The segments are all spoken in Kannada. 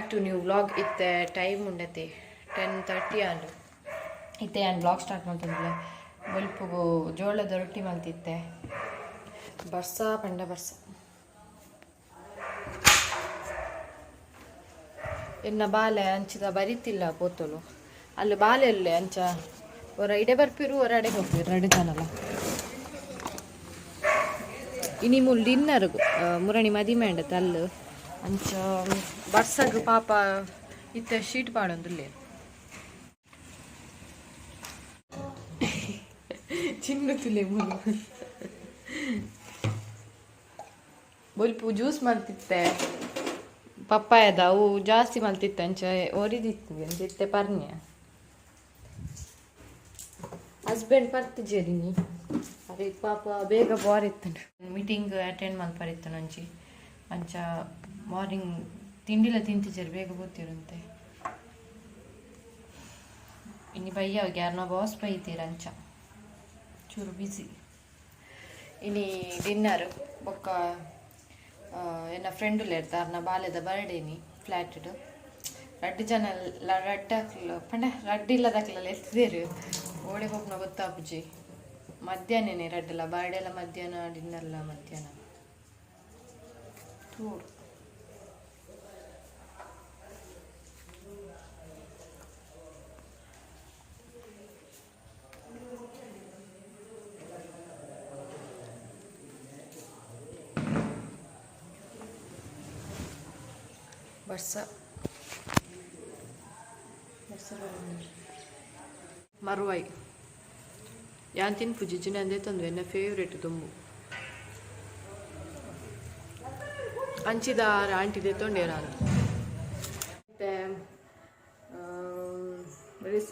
ಬ್ಯಾಕ್ ಟು ನ್ಯೂ ವ್ಲಾಗ್ ಇತ್ತೆ ಟೈಮ್ ಉಂಡತೆ ಟೆನ್ ತರ್ಟಿ ಆಂಡ್ ಇತ್ತೆ ನಾನು ಬ್ಲಾಗ್ ಸ್ಟಾರ್ಟ್ ಮಾಡ್ತಿದ್ದೆ ಬಲ್ಪುಗು ಜೋಳದ ರೊಟ್ಟಿ ಮಲ್ತಿತ್ತೆ ಬರ್ಸ ಪಂಡ ಬರ್ಸ. ಎನ್ನ ಬಾಲೆ ಅಂಚಿದ ಬರಿತಿಲ್ಲ ಪೋತಲು. ಅಲ್ಲಿ ಬಾಲೆ ಅಲ್ಲೇ ಅಂಚ ಹೊರ ಇಡೆ ಬರ್ಪಿರು ಹೊರಡೆ ಹೋಗ್ಬಿರು ಎರಡು ಜನಲ್ಲ ಇನಿ ಮುಲ್ ಡಿನ್ನರ್ ಮುರಣಿ ಮದಿ ಮಾಡತ್ತೆ ಅಲ್ಲು. ಅಂಚ ಬರ್ಸಗ್ ಪಾಪ ಇತ್ತ ಶೀಟ್ ಪಾಡೊಂದುಲ್ಲೆ ಚಿನ್ನು ತುಲೆ ಬೊಲ್ಪು ಜ್ಯೂಸ್ ಮಲ್ತಿತ್ತೆ. ಪಪ್ಪಾಯದ ಅವು ಜಾಸ್ತಿ ಮಲ್ತಿತ್ತೆ ಅಂಚ ಒರಿದಿತ್ತು ಅಂತಿತ್ತೆ ಪರ್ನ್ಯ ಹಸ್ಬೆಂಡ್ ಪರ್ತಿಜೇರಿ ನೀ. ಅರೆ ಪಾಪ ಬೇಗ ಬಾರ್ ಇತ್ತು ಮೀಟಿಂಗ್ ಅಟೆಂಡ್ ಮಲ್ಪರಿತ್ತು ನಂಚಿ ಅಂಚ ಮಾರ್ನಿಂಗ್ ತಿಂಡಿಲ ತಿಂತಿಜೇರಿ ಬೇಗ ಗೊತ್ತಿರಂತೆ ಇನ್ನು ಬಯ್ಯ ಯಾರನ್ನ ಬಾಸ್ ಬೈತೀರ ಅಂಚ ಚೂರು ಬಿಸಿ ಇನಿ ಡಿನ್ನರ್ ಬೊಕ್ಕ ಎನ್ನ ಫ್ರೆಂಡುಲ್ಲ ಇರ್ತಾರೆ, ನಾ ಬಾಲ್ಯದ ಬರ್ಡೇನಿ ಫ್ಲಾಟೆಡ್ ರಡ್ಡು ಜನ ಲ- ರಡ್ಡ ಪಂಡ, ರಡ್ಡು ಇಲ್ಲದಕ್ಲೆಲ್ಲ ಎತ್ತಿದೇರು. ಓಡೆ ಹೋಗ್ನ ಗೊತ್ತಾಪುಜಿ ಮಧ್ಯಾಹ್ನನೇ ರಡ್ಡಲ್ಲ ಬರ್ಡೇ ಎಲ್ಲ ಮಧ್ಯಾಹ್ನ ಡಿನ್ನರ್ ಎಲ್ಲ ಮಧ್ಯಾಹ್ನ. ತೂಡು ಬರ್ಸ ಮರುವೈ ಯಾನ್ ತಿನ್ ಪುಜಿಜಿನ ಅಂದೆ ತಂದು ಎನ್ನ ಫೇವ್ರೇಟ್ ತುಂಬು ಅಂಚಿದ ಆಂಟಿದೆ ತೊಂಡೆ ನಾನು ಮತ್ತೆ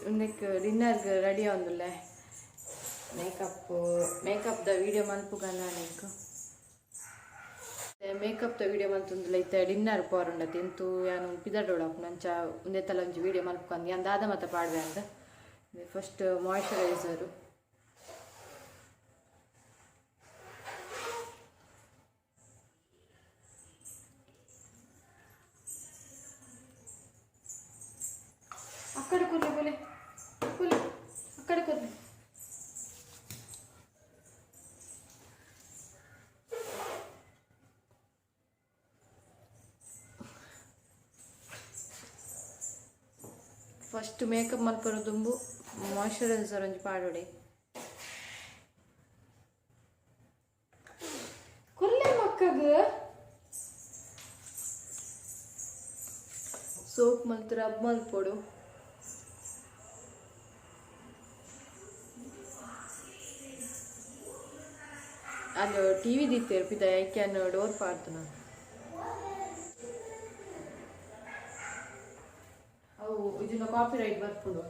ಉನ್ನಕ್ಕೆ ಡಿನ್ನರ್ಗೆ ರೆಡಿ ಆಂದುಲ್ಲೆ ಮೇಕಪ್ ಮೇಕಪ್ದ ವೀಡಿಯೋ ಮಲ್ಪುಗಲ್ಲ ನೀಕು ಮೇಕಪ್ದ ವೀಡಿಯೋ ಮಲ್ತುಂದುಲ ಇತ್ತೆ ಡಿನ್ನರ್ ಪೋರುಂಡ ತಿಂತು, ಯಾನು ಪಿದಡೋಡಪ್ ನಂಚ ಒಂದೇ ತಲ ಒಂಜಿ ವೀಡಿಯೋ ಮಲ್ಪುಕಂದು ಯಾನ್ ಮಾತ ಪಾಡ್ವೆ ಅಂತ ಫಸ್ಟ್ ಮಾಯ್ಶ್ಚರೈಸರು ಫಸ್ಟ್ ಮೇಕಪ್ ಮಲ್ಪರು ದುಂಬು ಮಾಯ್ಶ್ಚರೈಸರ್ ಒಂಜಿ ಪಾಡೋಡಿ. ಕೊಲ್ಲೆ ಮಕ್ಕಗ? ಸೋಪ್ ಮಲ್ತು ರಬ್ ಮಲ್ಪೊಡು. ಅಲ್ಲಿ ಟಿ ವಿ ದಿತ್ತೇರು ಪಿದ ಕ್ಯಾನ್ ಡೋರ್ ಪಾಡ್ತು ನಾನು. ಅವು ಇದನ್ನ ಕಾಪಿ ರೈಟ್ ಬರ್ಪುಡು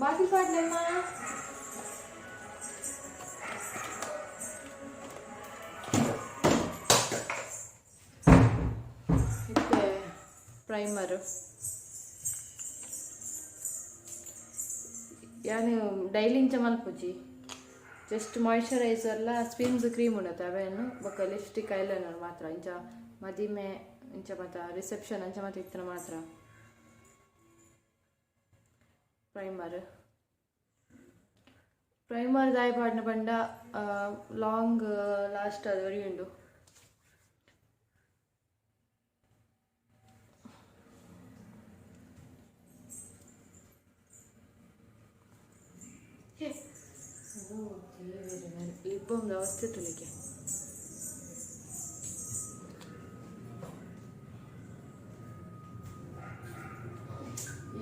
ಬಾಕಿ ಪಾಡ್ಲಮ್ಮ ಮತ್ತೆ ಪ್ರೈಮರ್ ಯಾನು ಡೈಲಿ ಇಂಚ ಮಲ್ಪುಜಿ ಜಸ್ಟ್ ಮಾಯ್ಶ್ಚರೈಸರ್ಲ ಸ್ಪಿನ್ಸ್ ಕ್ರೀಮ್ ಉಂಡತ್ತೆ ಅವೆನ್ ಬೊಕ ಲಿಪ್ಸ್ಟಿಕ್ ಐಲೈನರ್ ಮಾತ್ರ. ಇಂಚ ಮದಿಮೆ, ಇಂಚ ಮಾತ ರಿಸೆಪ್ಷನ್ ಅಂಚ ಮಾತ ಇತ್ತನ ಮಾತ್ರ. ಪ್ರೈಮರ್ ಪ್ರೈಮರ್ ದಾಯಿ ಪಾಡ್ನ ಪಂಡ ಲಾಂಗ್ ಲಾಸ್ಟ್ ಅದು ಉಂಡು ಲಿಪ್ ಅವಸ್ಥೆ ಈ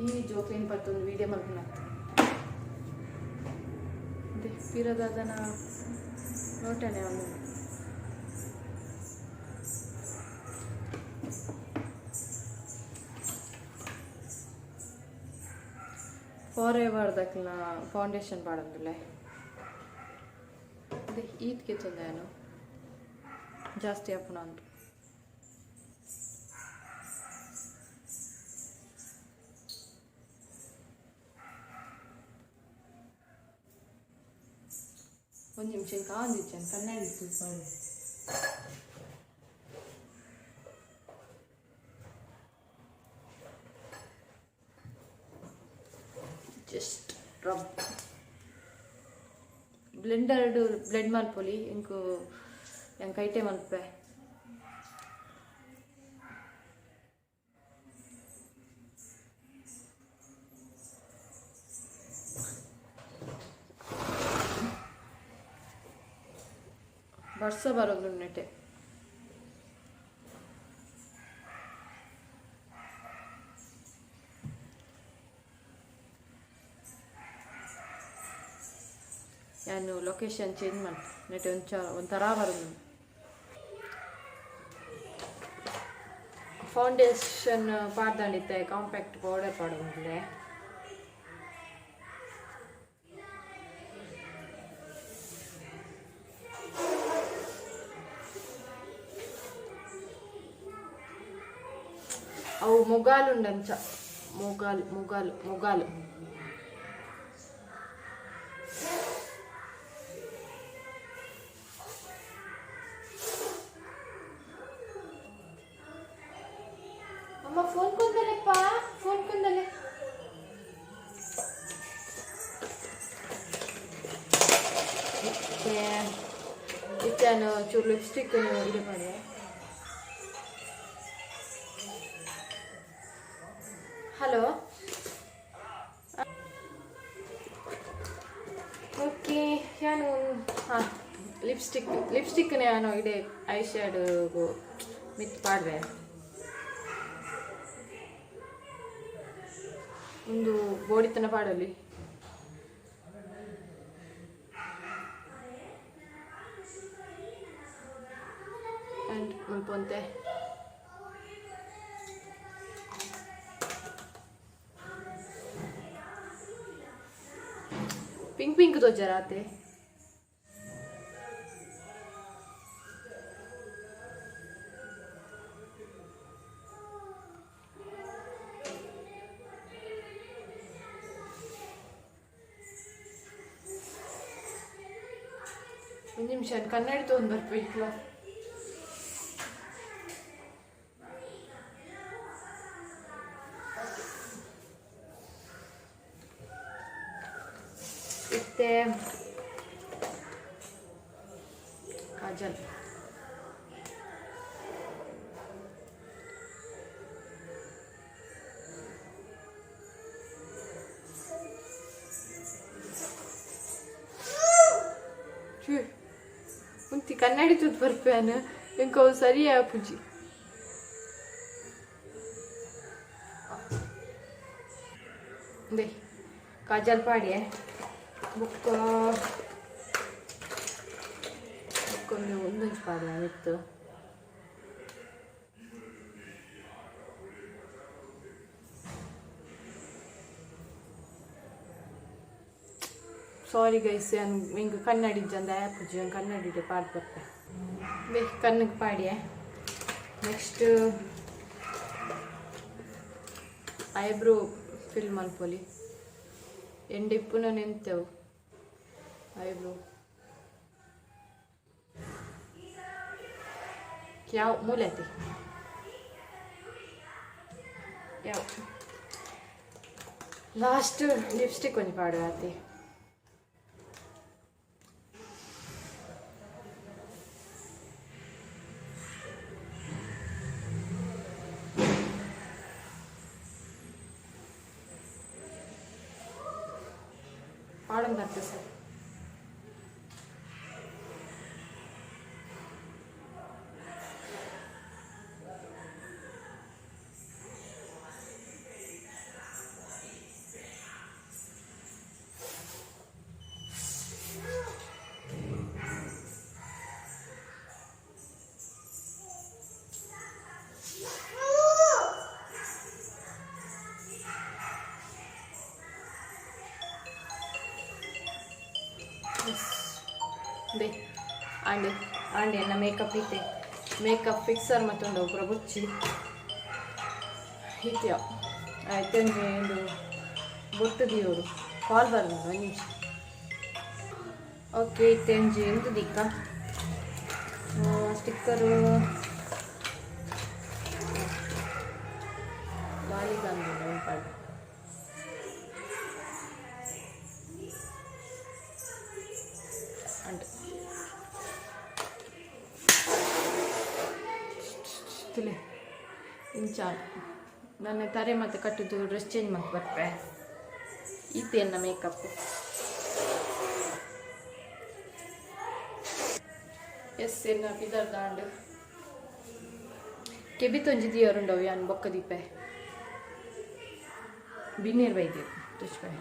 ಈ ಜೋಕ್ಲಿನ ಪತ್ತೊಂದು ವಿಡಿಯೋ ಮಾಡ್ಕೊಂಡು ಅದೇ ಪಿರದಾದನ ನೋಟನೆ ಅವನು. ಫಾರ್ ಎವರ್ ದಕ್ಲ ಫೌಂಡೇಶನ್ ಪಾಡಂದುಲ್ಲೆ ಅದೇ ಈದ್ಗೆ ತೊಂದೇನು ಜಾಸ್ತಿ ಅಪ್ಪನ ಅಂತು ಒಂದು ನಿಮಿಷ ಕಾಂದಿಚ್ಚನ್ ಕನ್ನಡಿ ಮಾಡಿ ಜಸ್ಟ್ ರಬ್ ಬ್ಲೆಂಡರ್ ಬ್ಲೆಂಡ್ ಮಾಡ್ಕೊಳ್ಳಿ ಇಂಕು ಹೆಂಗೆ ಕೈಟೆ ಮಲ್ಪೆ ವರ್ಷ ಬರೋದು ನೆಟ್ಟೆ ಲೊಕೇಶನ್ ಚೇಂಜ್ ಮಾಡಿ ನೆಟ್ ಒಂಚ ಒಂಥರ ಬರೋದು ಫೌಂಡೇಶನ್ ಪಾಡ್ದಂಡಿತ್ತೆ ಕಾಂಪ್ಯಾಕ್ಟ್ ಪೌಡರ್ ಪಾಡೋದಿಲ್ಲ ಅವು ಮೊಗಾಲು ಉಂಡಂಚ ಮೊಗಾಲು ಮೊಗಾಲು ಮೊಗಾಲು ಅಮ್ಮ ಫೋನ್ ಕೊಂದಲ್ಲಪ್ಪ ಫೋನ್ ಕೊಂದಲ್ಲ. ಮತ್ತೆ ಚೂರು ಲಿಪ್ಸ್ಟಿಕ್ ಇದು ಮಾಡಿ. ಹಲೋ ಓಕೆ ನಾನು ಹಾಂ ಲಿಪ್ಸ್ಟಿಕ್ ಲಿಪ್ಸ್ಟಿಕ್ನೇ ನಾನು ಇಡೇ ಐ ಶ್ಯಾಡು ಮಿತ್ ಮಾಡಿದೆ ಒಂದು ಬೋಡಿತನ ಪಾಡಲಿ ಆ್ಯಂಡ್ ಮುಲ್ಪೊಂತೆ ಪಿಂಕ್ ಪಿಂಕ್ ತೋಜರಾತೆ ಒಂದು ನಿಮಿಷ ಕನ್ನಡಿ ತೊಗೊಂಡು ಬರ್ಬೇಕು ಮತ್ತೆ ಕಾಜಲ್ ಒಂತಿ ಕನ್ನಡಿ ತುತ್ತು ಬರ್ಪೇನು ಇಂಕೋ ಸರಿಯಾ ಪೂಜಿ ದೇ ಕಾಜಲ್ ಪಾಡಿಯೇ ಬುಕ್ ಬುಕ್ ಒಂದು ಒಂದು ಇಂಚ್ ಪಾಡಿಯ ವಿತ್ತು ಸಾರಿ ಗೈಸ್ ಹಿಂಗೆ ಕನ್ನಡಿ ಜಂದ ಆ್ಯಪ್ ಕನ್ನಡಿ ಪಾಡ್ ಬರ್ತೆ ಕಣ್ಣಿಗೆ ಪಾಡಿಯೇ. ನೆಕ್ಸ್ಟ್ ಐಬ್ರೋ ಫಿಲ್ ಮಲ್ಪೊಲಿ ಎಂಡಿಪ್ಪುನ ನಿಂತೆವು, ಐಬ್ರೋ. ಯಾವ ಮೂಲತಿ ಯಾವ? ಲಾಸ್ಟ್ ಲಿಪ್ಸ್ಟಿಕ್ ಒಂದು ಪಾಡ ಆತಿ. ಆಂಡೆ ಆಂಡೆ ಎನ್ನ ಮೇಕಪ್ ಇತ್ತೆ ಮೇಕಪ್ ಫಿಕ್ಸರ್ ಮತ್ತೊಂದು ಒಬ್ಬರ ಬುಚ್ಚಿ ಇತ್ಯ ಆಯ್ತಂದ್ರೆ ಇದು ಬೊಟ್ಟು ದಿಯೋರು ಕಾಲ್ ಬರೋದು ಒಂದು ನಿಮಿಷ ಓಕೆ ಇತ್ತೇಂಜಿ ಎಂತ ದಿಕ್ಕ ಸ್ಟಿಕ್ಕರು ಬಾಲಿಗಂದು ನೆನಪಾಡು ಇಂಚಾಲ್ ನನ್ನ ತರೆ ಮತ್ತೆ ಕಟ್ಟಿದ್ದು ಡ್ರೆಸ್ ಚೇಂಜ್ ಮಾಡಿ ಬರ್ಪೆ ಈತೇನ ಮೇಕಪ್ ಎಸ್ ಎನ್ನ ಪಿದರ್ ದಾಂಡ್. ಕೆಬಿತೊಂಜಿ ದಿಯೋರುಂಡವು ಯಾನ್ ಬೊಕ್ಕ ದೀಪೆ. ಬಿನ್ನೇರ್ ಬೈದಿ ತುಚ್ಪೆ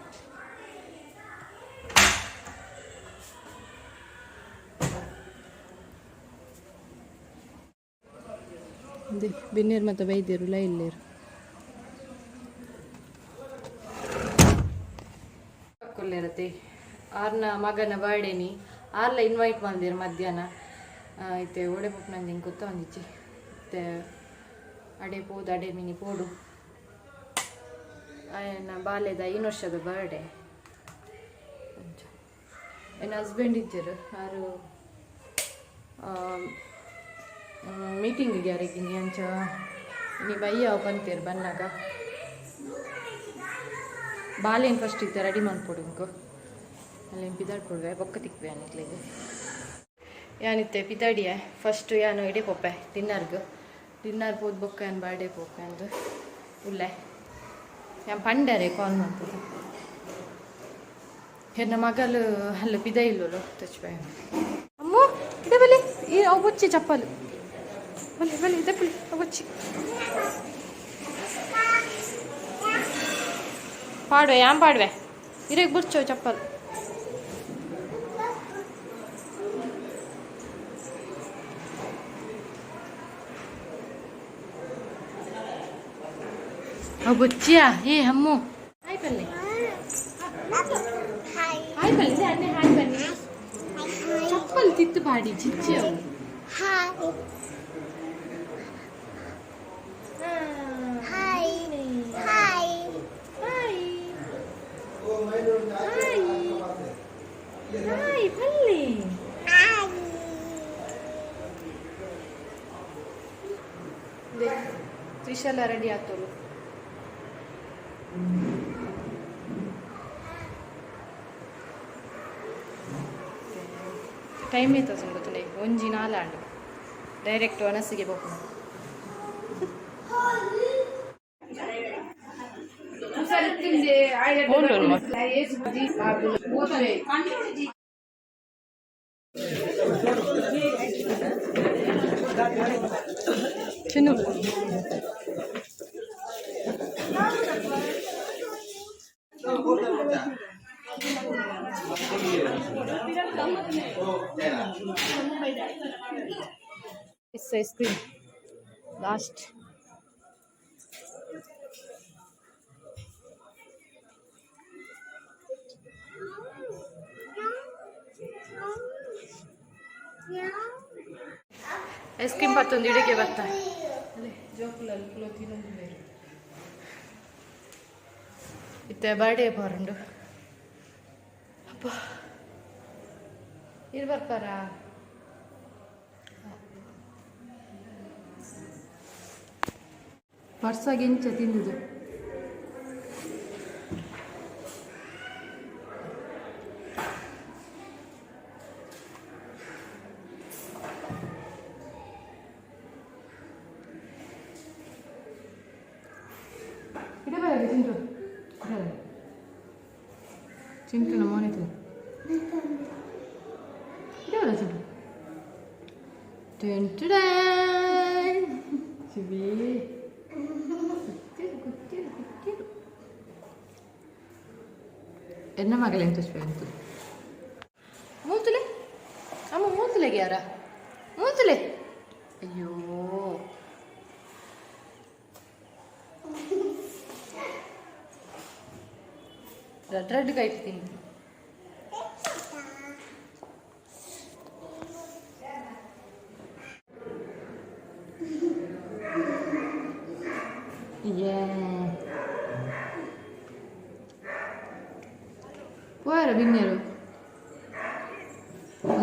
ಅದೇ ಬಿನ್ನೇರ್ ಮತ್ತು ಬೈದಿರು ಲೈಲ್ಲೇರು ಕೊಲ್ಲಿರತ್ತೆ ಆರ್ನ ಮಗನ ಬರ್ಡೇನಿ ಆರ್ಲ ಇನ್ವೈಟ್ ಮಾಡಿದ್ರು ಮಧ್ಯಾಹ್ನ. ಐತೆ ಒಡೆ ಬುಕ್ ನಂಗೆ ಹಿಂಗೆ ಗೊತ್ತ ಒಂದಿಚ್ಚಿ. ಮತ್ತೆ ಅಡೆ ಪೋದು, ಅಡೆ ಮಿನಿ ಪೋಡು. ನನ್ನ ಬಾಲ್ಯದ ಐನು ವರ್ಷದ ಬರ್ಡೇ ನನ್ನ ಹಸ್ಬೆಂಡ್ ಇದ್ದರು? ಯಾರು? ಮೀಟಿಂಗಿಗೆ ಯಾರಿಗಿನಿ ಅಂಚ? ನೀ ಬಯ್ಯ ಬಂತೀರಿ ಬಂದಾಗ. ಬಾಲೇನು ಫಸ್ಟ್ ಇತ್ತು ರೆಡಿ ಮಾಡ್ಕೊಡಿ ಇಂಕು ಅಲ್ಲಿ ಬಿದಾಡ್ಕೊಡ್ವೆ ಬೊಕ್ಕ ತಿಕ್ವೆ ಅನಿಕ್ಲಿಗೆ ಯಾನಿತ್ತೆ ಪಿದಾಡಿಯೆ ಫಸ್ಟ್ ಯಾನು ಇಡೀ ಪೊಪ್ಪೆ ಡಿನ್ನರ್ಗು ಡಿನ್ನರ್ ಪೋದ್ ಬೊಕ್ಕ ಏನು ಬರ್ಡೇ ಪೋಪೆ ಅಂದು. ಉಲ್ಲೆ. ಯಾನ್ ಪಂಡರೆ ಕಾಲ್ ಮಾಡ್ಬೋದು ಹೆಣ್ಣ ಮಗಲು ಅಲ್ಲ ಬಿದ ಇಲ್ಲೋಲು ತಚ್ಪೆ ಅಮ್ಮ ಇದೆ ಬಲಿ ಈ ಅವು ಚಪ್ಪಲು. ಬಲಿ ಬಲಿ ಇದೆ ಬಲಿ ಅವು ಬೊಚ್ಚಿ ಪಾಡುವೆ ಯಾಂ ಪಾಡುವೆ ಇರೇಗ್ ಬುರ್ಚೋ ಚಪ್ಪಲ್ ಅವ್ ಬುಚ್ಚಿಯಾ ಏ ಅಮ್ಮು ಹಾಯ್ ಬನ್ನಿ ಹಾಯ್ ಬನ್ನಿ ಅನ್ನೆ ಹಾಯ್ ಬನ್ನಿ ಚಪ್ಪಲ್ ತಿತ್ತು ಪಾಡಿ ಚಿಚ್ಚಿ ಅವು ಹಾಯ್ ತ್ರಿಶಾಲ ರೆಡಿ ಆತೋಳು ಟೈಮ್ ಐತ ಸುಂಗುತ್ತಲೆ ಒಂಜಿ ನಾಲಾಂಡು ಡೈರೆಕ್ಟ್ ವನಸ್ಸಿಗೆ ಹೋಗೋಣ Şunu. It's ice cream. Last. Yeah. Ice cream ಪತ್ತೊಂದು ಇಡಿಗೆ ಬರ್ತಾ ಇತ್ತೆ ಬರ್ಡೇ ಬಾರಂಡು ಅಪ್ಪ ಇರ್ ಬರ್ತಾರ? ಪರ್ಸಾಗಿ ಇಂಚೆ ತಿಂದುದು Senti un amore tu. Dove la senti? Dun dun Si vede? Cuttino, cuttino, cuttino. എന്നെ മകളെ ഇൻട്രസ്റ്റ് വേണ്ടത് Amo അമ്മ മൂത്തിലേക്ക് ആരാ ದುಡ್ಡು ಕಟ್ತೀನಿ పోయారా బిన్నేరు?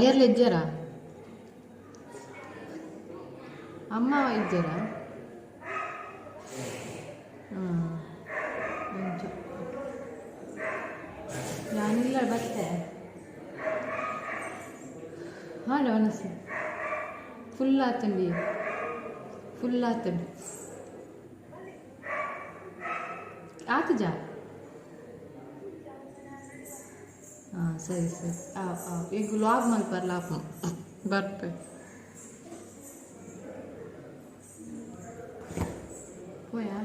ఏర్లు ఇచ్చారా అమ్మ ఇచ్చారా ಫುಲ್ ಆತಂಡಿ ಆತು ಜಾ ಹಾಂ ಸರಿ ಸರಿ ಆ ಆ ಈಗ ಲಾಗ್ ಮಲ್ಪರ್ಲ ಬರ್ಪೆ ಹೋಯಾ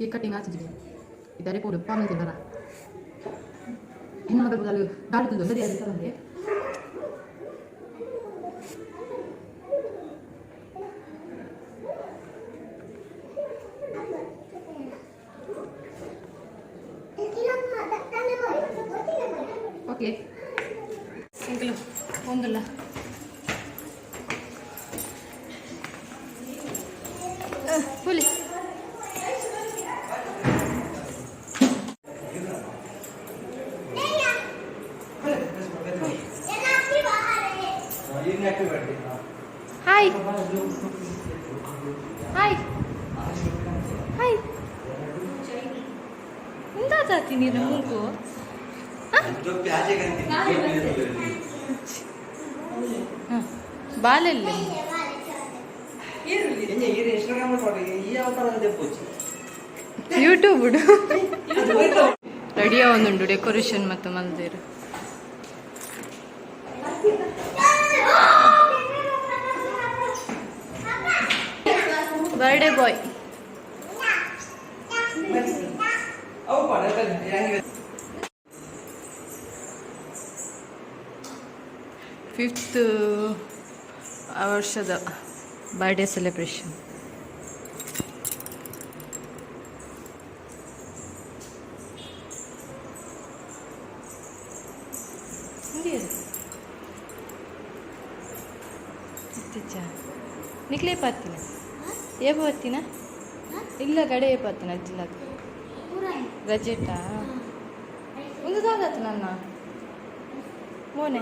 ಈ ಕಟ್ಟಿಂಗ್ ಆಚಿದೆ ಇದ್ದಾರೆ ಕೂಡ ಪಾಮಲ್ ತಿನ್ನರ ಹೆಣ್ಣು ಮಗಳು ಅಲ್ಲಿ ಗಾಳಿ ತಂದು ಸರಿ ಅದು ತರಂಗೆ ಓಕೆ. ಸಿಂಗಲ್ ಒಂದಲ್ಲ. ಬಾಲಲ್ಲಿ ಯೂಟ್ಯೂಬ್ ರೆಡಿಯಾ ಒಂದುಂಡು ಡೆಕೋರೇಷನ್ ಮತ್ತು ಮಲ್ದೇರು ಬರ್ಡೇ ಬಾಯ್ ಫಿಫ್ತ್ ವರ್ಷದ ಬರ್ಡೇ ಸೆಲೆಬ್ರೇಷನ್ ನಿಕ್ಲೇ ಪಾತಿನ ಏ ಪಾತಿನ ಇಲ್ಲ ಗಡೆ ಏ ಪಾತಿನ ಅಜ್ಜಿಲ್ಲ ರಜೆಟಾ ಒಂದು ದಾಗತ್ತು ನನ್ನ. ಮೋನೆ.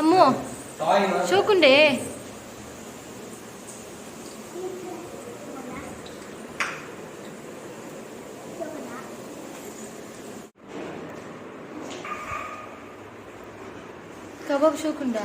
అమ్మో చూకుండే. కబాబ్ చూకుండా?